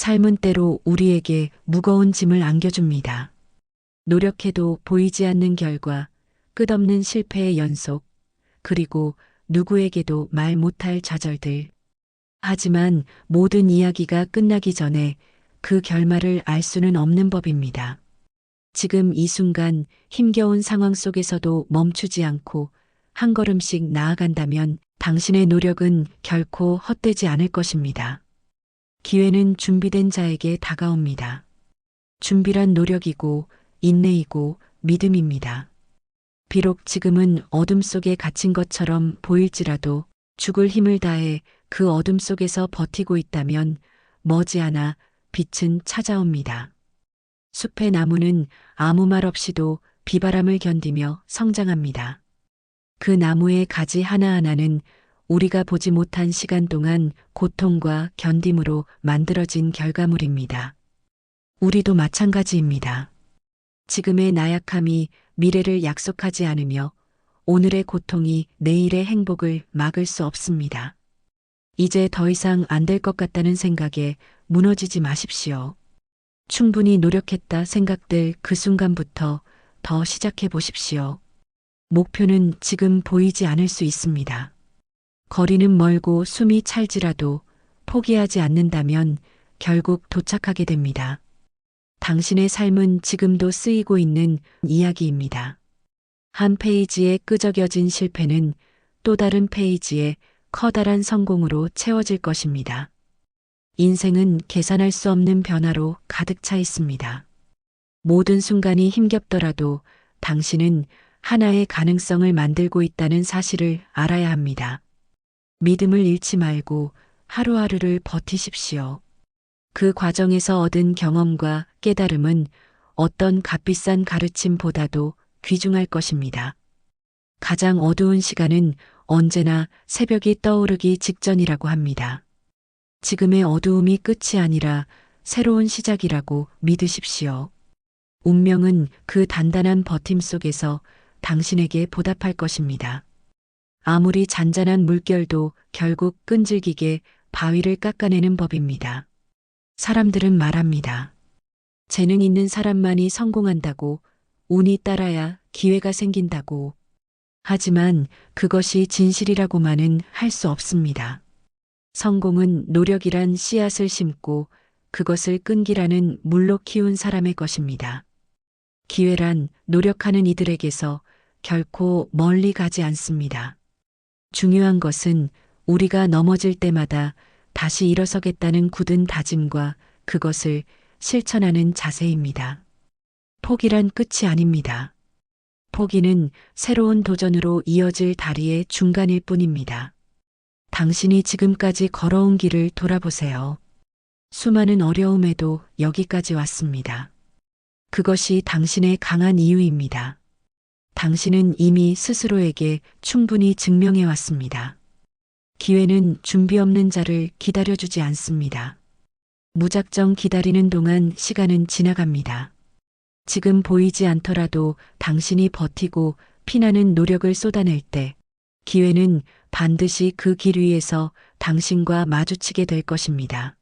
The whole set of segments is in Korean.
삶은 때로 우리에게 무거운 짐을 안겨줍니다. 노력해도 보이지 않는 결과, 끝없는 실패의 연속, 그리고 누구에게도 말 못할 좌절들. 하지만 모든 이야기가 끝나기 전에 그 결말을 알 수는 없는 법입니다. 지금 이 순간 힘겨운 상황 속에서도 멈추지 않고 한 걸음씩 나아간다면 당신의 노력은 결코 헛되지 않을 것입니다. 기회는 준비된 자에게 다가옵니다. 준비란 노력이고 인내이고 믿음입니다. 비록 지금은 어둠 속에 갇힌 것처럼 보일지라도 죽을 힘을 다해 그 어둠 속에서 버티고 있다면 머지않아 빛은 찾아옵니다. 숲의 나무는 아무 말 없이도 비바람을 견디며 성장합니다. 그 나무의 가지 하나하나는 우리가 보지 못한 시간 동안 고통과 견딤으로 만들어진 결과물입니다. 우리도 마찬가지입니다. 지금의 나약함이 미래를 약속하지 않으며 오늘의 고통이 내일의 행복을 막을 수 없습니다. 이제 더 이상 안 될 것 같다는 생각에 무너지지 마십시오. 충분히 노력했다 생각될 그 순간부터 더 시작해 보십시오. 목표는 지금 보이지 않을 수 있습니다. 거리는 멀고 숨이 찰지라도 포기하지 않는다면 결국 도착하게 됩니다. 당신의 삶은 지금도 쓰이고 있는 이야기입니다. 한 페이지에 끄적여진 실패는 또 다른 페이지에 커다란 성공으로 채워질 것입니다. 인생은 계산할 수 없는 변화로 가득 차 있습니다. 모든 순간이 힘겹더라도 당신은 하나의 가능성을 만들고 있다는 사실을 알아야 합니다. 믿음을 잃지 말고 하루하루를 버티십시오. 그 과정에서 얻은 경험과 깨달음은 어떤 값비싼 가르침보다도 귀중할 것입니다. 가장 어두운 시간은 언제나 새벽이 떠오르기 직전이라고 합니다. 지금의 어두움이 끝이 아니라 새로운 시작이라고 믿으십시오. 운명은 그 단단한 버팀 속에서 당신에게 보답할 것입니다. 아무리 잔잔한 물결도 결국 끈질기게 바위를 깎아내는 법입니다. 사람들은 말합니다. 재능 있는 사람만이 성공한다고 운이 따라야 기회가 생긴다고. 하지만 그것이 진실이라고만은 할 수 없습니다. 성공은 노력이란 씨앗을 심고 그것을 끈기라는 물로 키운 사람의 것입니다. 기회란 노력하는 이들에게서 결코 멀리 가지 않습니다. 중요한 것은 우리가 넘어질 때마다 다시 일어서겠다는 굳은 다짐과 그것을 실천하는 자세입니다. 포기란 끝이 아닙니다. 포기는 새로운 도전으로 이어질 다리의 중간일 뿐입니다. 당신이 지금까지 걸어온 길을 돌아보세요. 수많은 어려움에도 여기까지 왔습니다. 그것이 당신의 강한 이유입니다. 당신은 이미 스스로에게 충분히 증명해 왔습니다. 기회는 준비 없는 자를 기다려주지 않습니다. 무작정 기다리는 동안 시간은 지나갑니다. 지금 보이지 않더라도 당신이 버티고 피나는 노력을 쏟아낼 때 기회는 반드시 그 길 위에서 당신과 마주치게 될 것입니다.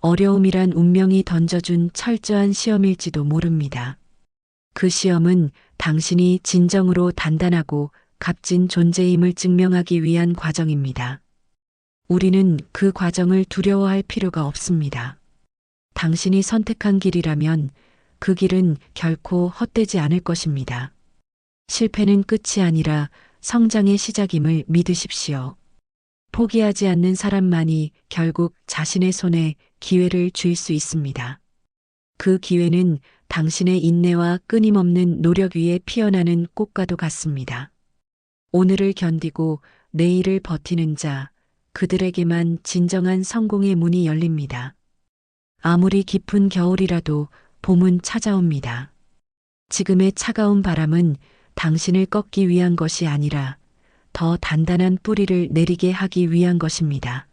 어려움이란 운명이 던져준 철저한 시험일지도 모릅니다. 그 시험은 당신이 진정으로 단단하고 값진 존재임을 증명하기 위한 과정입니다. 우리는 그 과정을 두려워할 필요가 없습니다. 당신이 선택한 길이라면 그 길은 결코 헛되지 않을 것입니다. 실패는 끝이 아니라 성장의 시작임을 믿으십시오. 포기하지 않는 사람만이 결국 자신의 손에 기회를 줄 수 있습니다. 그 기회는 당신의 인내와 끊임없는 노력 위에 피어나는 꽃과도 같습니다. 오늘을 견디고 내일을 버티는 자, 그들에게만 진정한 성공의 문이 열립니다. 아무리 깊은 겨울이라도 봄은 찾아옵니다. 지금의 차가운 바람은 당신을 꺾기 위한 것이 아니라 더 단단한 뿌리를 내리게 하기 위한 것입니다.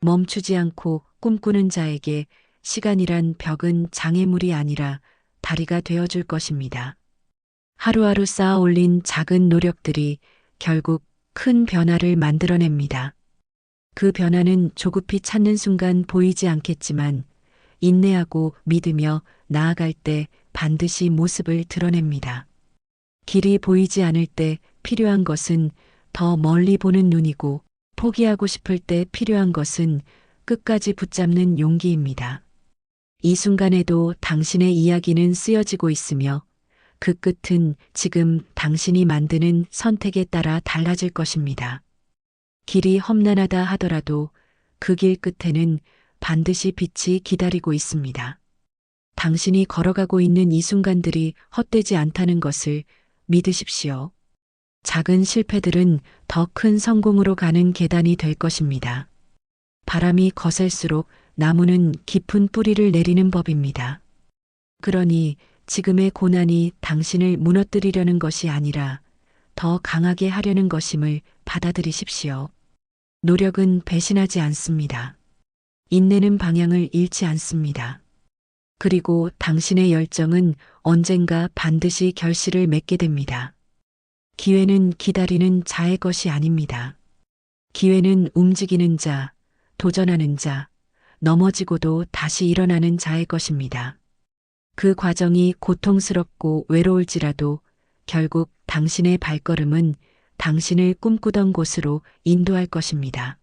멈추지 않고 꿈꾸는 자에게 시간이란 벽은 장애물이 아니라 다리가 되어줄 것입니다. 하루하루 쌓아 올린 작은 노력들이 결국 큰 변화를 만들어냅니다. 그 변화는 조급히 찾는 순간 보이지 않겠지만 인내하고 믿으며 나아갈 때 반드시 모습을 드러냅니다. 길이 보이지 않을 때 필요한 것은 더 멀리 보는 눈이고 포기하고 싶을 때 필요한 것은 끝까지 붙잡는 용기입니다. 이 순간에도 당신의 이야기는 쓰여지고 있으며 그 끝은 지금 당신이 만드는 선택에 따라 달라질 것입니다. 길이 험난하다 하더라도 그 길 끝에는 반드시 빛이 기다리고 있습니다. 당신이 걸어가고 있는 이 순간들이 헛되지 않다는 것을 믿으십시오. 작은 실패들은 더 큰 성공으로 가는 계단이 될 것입니다. 바람이 거셀수록 나무는 깊은 뿌리를 내리는 법입니다. 그러니 지금의 고난이 당신을 무너뜨리려는 것이 아니라 더 강하게 하려는 것임을 받아들이십시오. 노력은 배신하지 않습니다. 인내는 방향을 잃지 않습니다. 그리고 당신의 열정은 언젠가 반드시 결실을 맺게 됩니다. 기회는 기다리는 자의 것이 아닙니다. 기회는 움직이는 자, 도전하는 자, 넘어지고도 다시 일어나는 자의 것입니다. 그 과정이 고통스럽고 외로울지라도 결국 당신의 발걸음은 당신을 꿈꾸던 곳으로 인도할 것입니다.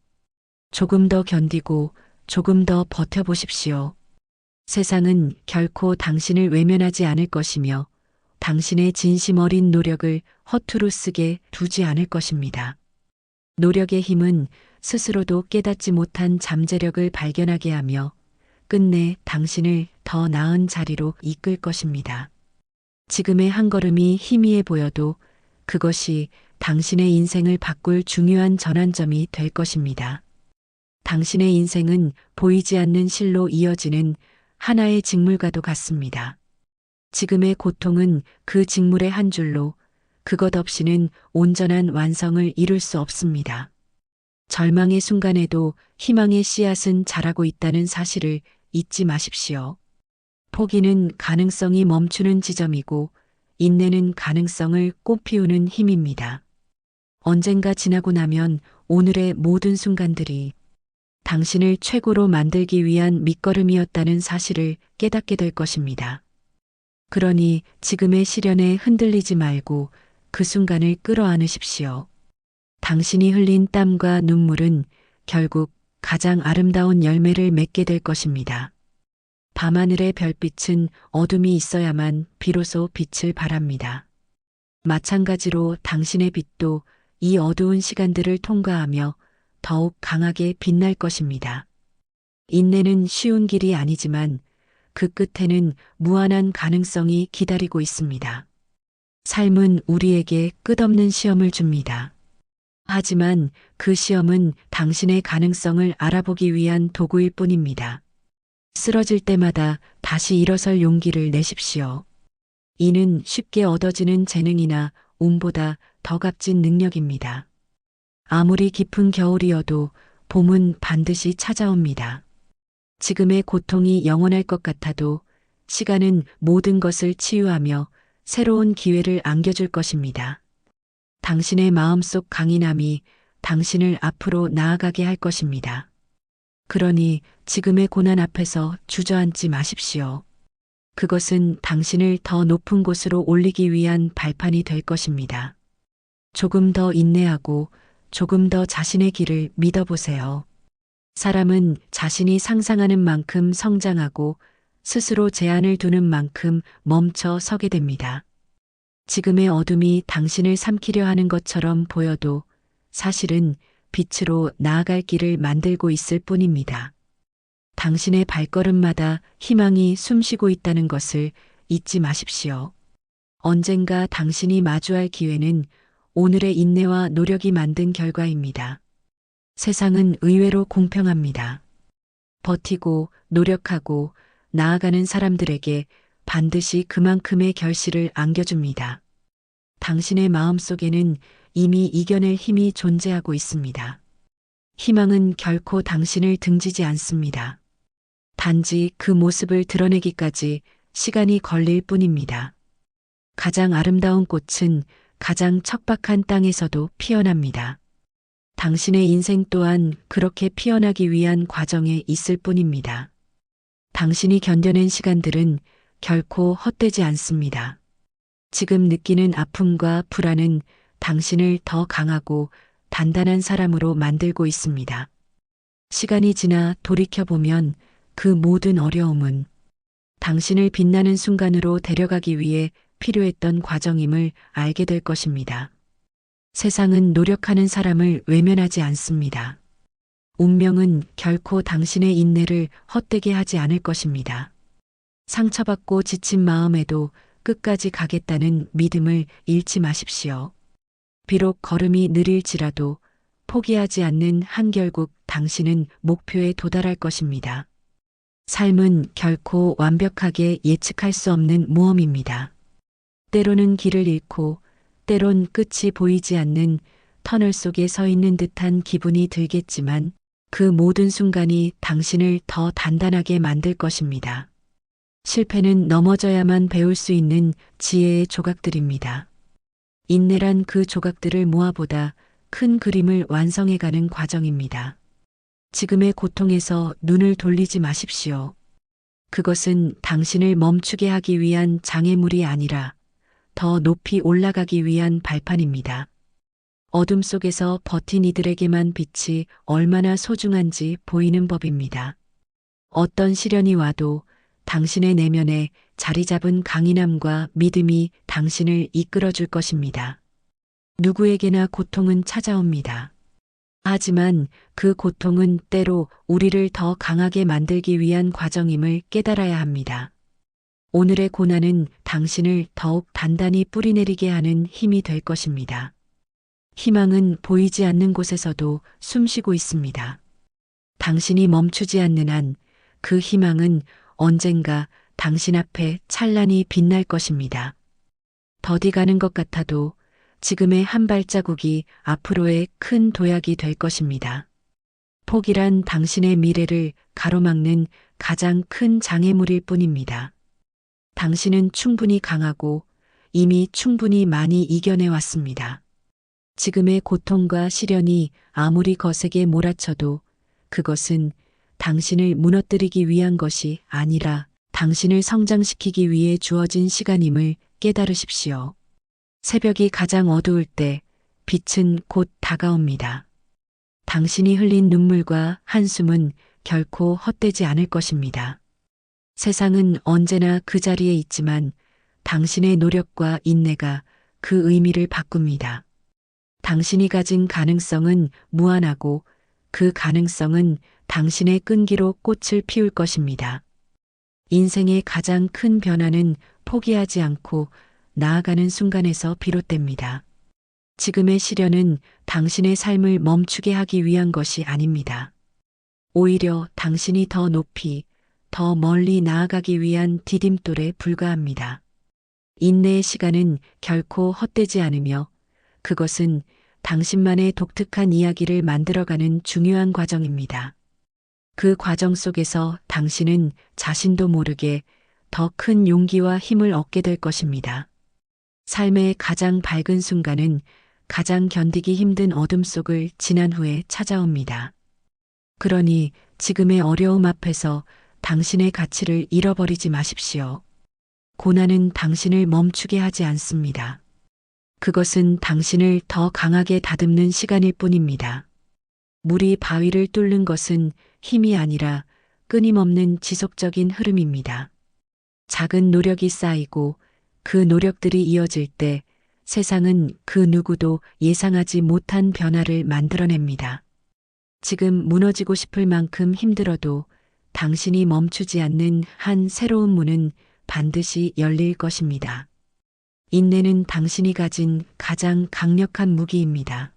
조금 더 견디고 조금 더 버텨보십시오. 세상은 결코 당신을 외면하지 않을 것이며 당신의 진심 어린 노력을 허투루 쓰게 두지 않을 것입니다. 노력의 힘은 스스로도 깨닫지 못한 잠재력을 발견하게 하며 끝내 당신을 더 나은 자리로 이끌 것입니다. 지금의 한 걸음이 희미해 보여도 그것이 당신의 인생을 바꿀 중요한 전환점이 될 것입니다. 당신의 인생은 보이지 않는 실로 이어지는 하나의 직물과도 같습니다. 지금의 고통은 그 직물의 한 줄로 그것 없이는 온전한 완성을 이룰 수 없습니다. 절망의 순간에도 희망의 씨앗은 자라고 있다는 사실을 잊지 마십시오. 포기는 가능성이 멈추는 지점이고 인내는 가능성을 꽃피우는 힘입니다. 언젠가 지나고 나면 오늘의 모든 순간들이 당신을 최고로 만들기 위한 밑거름이었다는 사실을 깨닫게 될 것입니다. 그러니 지금의 시련에 흔들리지 말고 그 순간을 끌어안으십시오. 당신이 흘린 땀과 눈물은 결국 가장 아름다운 열매를 맺게 될 것입니다. 밤하늘의 별빛은 어둠이 있어야만 비로소 빛을 발합니다. 마찬가지로 당신의 빛도 이 어두운 시간들을 통과하며 더욱 강하게 빛날 것입니다. 인내는 쉬운 길이 아니지만 그 끝에는 무한한 가능성이 기다리고 있습니다. 삶은 우리에게 끝없는 시험을 줍니다. 하지만 그 시험은 당신의 가능성을 알아보기 위한 도구일 뿐입니다. 쓰러질 때마다 다시 일어설 용기를 내십시오. 이는 쉽게 얻어지는 재능이나 운보다 더 값진 능력입니다. 아무리 깊은 겨울이어도 봄은 반드시 찾아옵니다. 지금의 고통이 영원할 것 같아도 시간은 모든 것을 치유하며 새로운 기회를 안겨줄 것입니다. 당신의 마음속 강인함이 당신을 앞으로 나아가게 할 것입니다. 그러니 지금의 고난 앞에서 주저앉지 마십시오. 그것은 당신을 더 높은 곳으로 올리기 위한 발판이 될 것입니다. 조금 더 인내하고 조금 더 자신의 길을 믿어보세요. 사람은 자신이 상상하는 만큼 성장하고 스스로 제한을 두는 만큼 멈춰 서게 됩니다. 지금의 어둠이 당신을 삼키려 하는 것처럼 보여도 사실은 빛으로 나아갈 길을 만들고 있을 뿐입니다. 당신의 발걸음마다 희망이 숨쉬고 있다는 것을 잊지 마십시오. 언젠가 당신이 마주할 기회는 오늘의 인내와 노력이 만든 결과입니다. 세상은 의외로 공평합니다. 버티고 노력하고 나아가는 사람들에게 반드시 그만큼의 결실을 안겨줍니다. 당신의 마음 속에는 이미 이겨낼 힘이 존재하고 있습니다. 희망은 결코 당신을 등지지 않습니다. 단지 그 모습을 드러내기까지 시간이 걸릴 뿐입니다. 가장 아름다운 꽃은 가장 척박한 땅에서도 피어납니다. 당신의 인생 또한 그렇게 피어나기 위한 과정에 있을 뿐입니다. 당신이 견뎌낸 시간들은 결코 헛되지 않습니다. 지금 느끼는 아픔과 불안은 당신을 더 강하고 단단한 사람으로 만들고 있습니다. 시간이 지나 돌이켜보면 그 모든 어려움은 당신을 빛나는 순간으로 데려가기 위해 필요했던 과정임을 알게 될 것입니다. 세상은 노력하는 사람을 외면하지 않습니다. 운명은 결코 당신의 인내를 헛되게 하지 않을 것입니다. 상처받고 지친 마음에도 끝까지 가겠다는 믿음을 잃지 마십시오. 비록 걸음이 느릴지라도 포기하지 않는 한결국 당신은 목표에 도달할 것입니다. 삶은 결코 완벽하게 예측할 수 없는 모험입니다. 때로는 길을 잃고 때론 끝이 보이지 않는 터널 속에 서 있는 듯한 기분이 들겠지만 그 모든 순간이 당신을 더 단단하게 만들 것입니다. 실패는 넘어져야만 배울 수 있는 지혜의 조각들입니다. 인내란 그 조각들을 모아보다 큰 그림을 완성해가는 과정입니다. 지금의 고통에서 눈을 돌리지 마십시오. 그것은 당신을 멈추게 하기 위한 장애물이 아니라 더 높이 올라가기 위한 발판입니다. 어둠 속에서 버틴 이들에게만 빛이 얼마나 소중한지 보이는 법입니다. 어떤 시련이 와도 당신의 내면에 자리 잡은 강인함과 믿음이 당신을 이끌어 줄 것입니다. 누구에게나 고통은 찾아옵니다. 하지만 그 고통은 때로 우리를 더 강하게 만들기 위한 과정임을 깨달아야 합니다. 오늘의 고난은 당신을 더욱 단단히 뿌리내리게 하는 힘이 될 것입니다. 희망은 보이지 않는 곳에서도 숨쉬고 있습니다. 당신이 멈추지 않는 한 그 희망은 언젠가 당신 앞에 찬란히 빛날 것입니다. 더디 가는 것 같아도 지금의 한 발자국이 앞으로의 큰 도약이 될 것입니다. 포기란 당신의 미래를 가로막는 가장 큰 장애물일 뿐입니다. 당신은 충분히 강하고 이미 충분히 많이 이겨내 왔습니다. 지금의 고통과 시련이 아무리 거세게 몰아쳐도 그것은 당신을 무너뜨리기 위한 것이 아니라 당신을 성장시키기 위해 주어진 시간임을 깨달으십시오. 새벽이 가장 어두울 때 빛은 곧 다가옵니다. 당신이 흘린 눈물과 한숨은 결코 헛되지 않을 것입니다. 세상은 언제나 그 자리에 있지만 당신의 노력과 인내가 그 의미를 바꿉니다. 당신이 가진 가능성은 무한하고 그 가능성은 당신의 끈기로 꽃을 피울 것입니다. 인생의 가장 큰 변화는 포기하지 않고 나아가는 순간에서 비롯됩니다. 지금의 시련은 당신의 삶을 멈추게 하기 위한 것이 아닙니다. 오히려 당신이 더 높이, 더 멀리 나아가기 위한 디딤돌에 불과합니다. 인내의 시간은 결코 헛되지 않으며 그것은 당신만의 독특한 이야기를 만들어가는 중요한 과정입니다. 그 과정 속에서 당신은 자신도 모르게 더 큰 용기와 힘을 얻게 될 것입니다. 삶의 가장 밝은 순간은 가장 견디기 힘든 어둠 속을 지난 후에 찾아옵니다. 그러니 지금의 어려움 앞에서 당신의 가치를 잃어버리지 마십시오. 고난은 당신을 멈추게 하지 않습니다. 그것은 당신을 더 강하게 다듬는 시간일 뿐입니다. 물이 바위를 뚫는 것은 힘이 아니라 끊임없는 지속적인 흐름입니다. 작은 노력이 쌓이고 그 노력들이 이어질 때 세상은 그 누구도 예상하지 못한 변화를 만들어냅니다. 지금 무너지고 싶을 만큼 힘들어도 당신이 멈추지 않는 한 새로운 문은 반드시 열릴 것입니다. 인내는 당신이 가진 가장 강력한 무기입니다.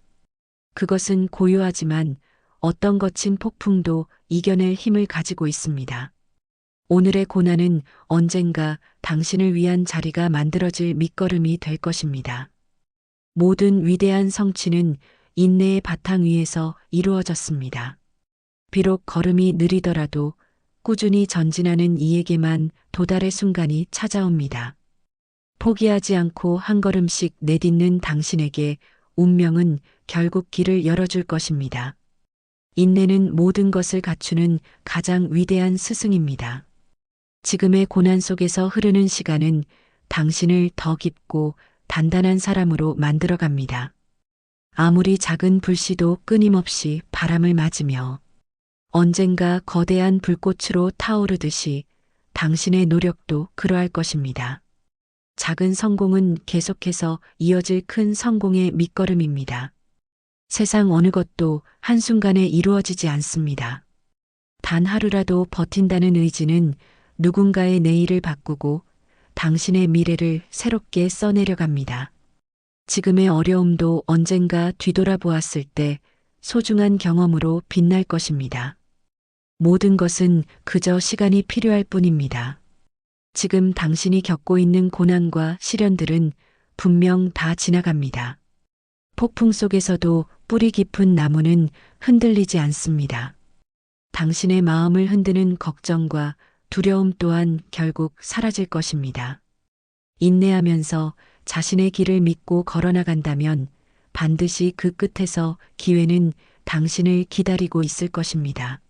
그것은 고요하지만 어떤 거친 폭풍도 이겨낼 힘을 가지고 있습니다. 오늘의 고난은 언젠가 당신을 위한 자리가 만들어질 밑거름이 될 것입니다. 모든 위대한 성취는 인내의 바탕 위에서 이루어졌습니다. 비록 걸음이 느리더라도 꾸준히 전진하는 이에게만 도달의 순간이 찾아옵니다. 포기하지 않고 한 걸음씩 내딛는 당신에게 운명은 결국 길을 열어줄 것입니다. 인내는 모든 것을 갖추는 가장 위대한 스승입니다. 지금의 고난 속에서 흐르는 시간은 당신을 더 깊고 단단한 사람으로 만들어 갑니다. 아무리 작은 불씨도 끊임없이 바람을 맞으며 언젠가 거대한 불꽃으로 타오르듯이 당신의 노력도 그러할 것입니다. 작은 성공은 계속해서 이어질 큰 성공의 밑거름입니다. 세상 어느 것도 한순간에 이루어지지 않습니다. 단 하루라도 버틴다는 의지는 누군가의 내일을 바꾸고 당신의 미래를 새롭게 써내려 갑니다. 지금의 어려움도 언젠가 뒤돌아보았을 때 소중한 경험으로 빛날 것입니다. 모든 것은 그저 시간이 필요할 뿐입니다. 지금 당신이 겪고 있는 고난과 시련들은 분명 다 지나갑니다. 폭풍 속에서도 뿌리 깊은 나무는 흔들리지 않습니다. 당신의 마음을 흔드는 걱정과 두려움 또한 결국 사라질 것입니다. 인내하면서 자신의 길을 믿고 걸어나간다면 반드시 그 끝에서 기회는 당신을 기다리고 있을 것입니다.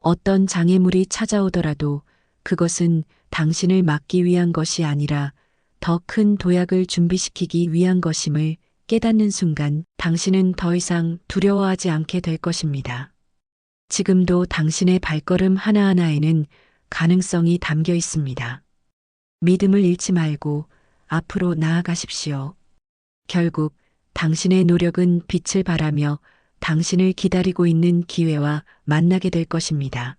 어떤 장애물이 찾아오더라도 그것은 당신을 막기 위한 것이 아니라 더 큰 도약을 준비시키기 위한 것임을 깨닫는 순간 당신은 더 이상 두려워하지 않게 될 것입니다. 지금도 당신의 발걸음 하나하나에는 가능성이 담겨 있습니다. 믿음을 잃지 말고 앞으로 나아가십시오. 결국 당신의 노력은 빛을 발하며 당신을 기다리고 있는 기회와 만나게 될 것입니다.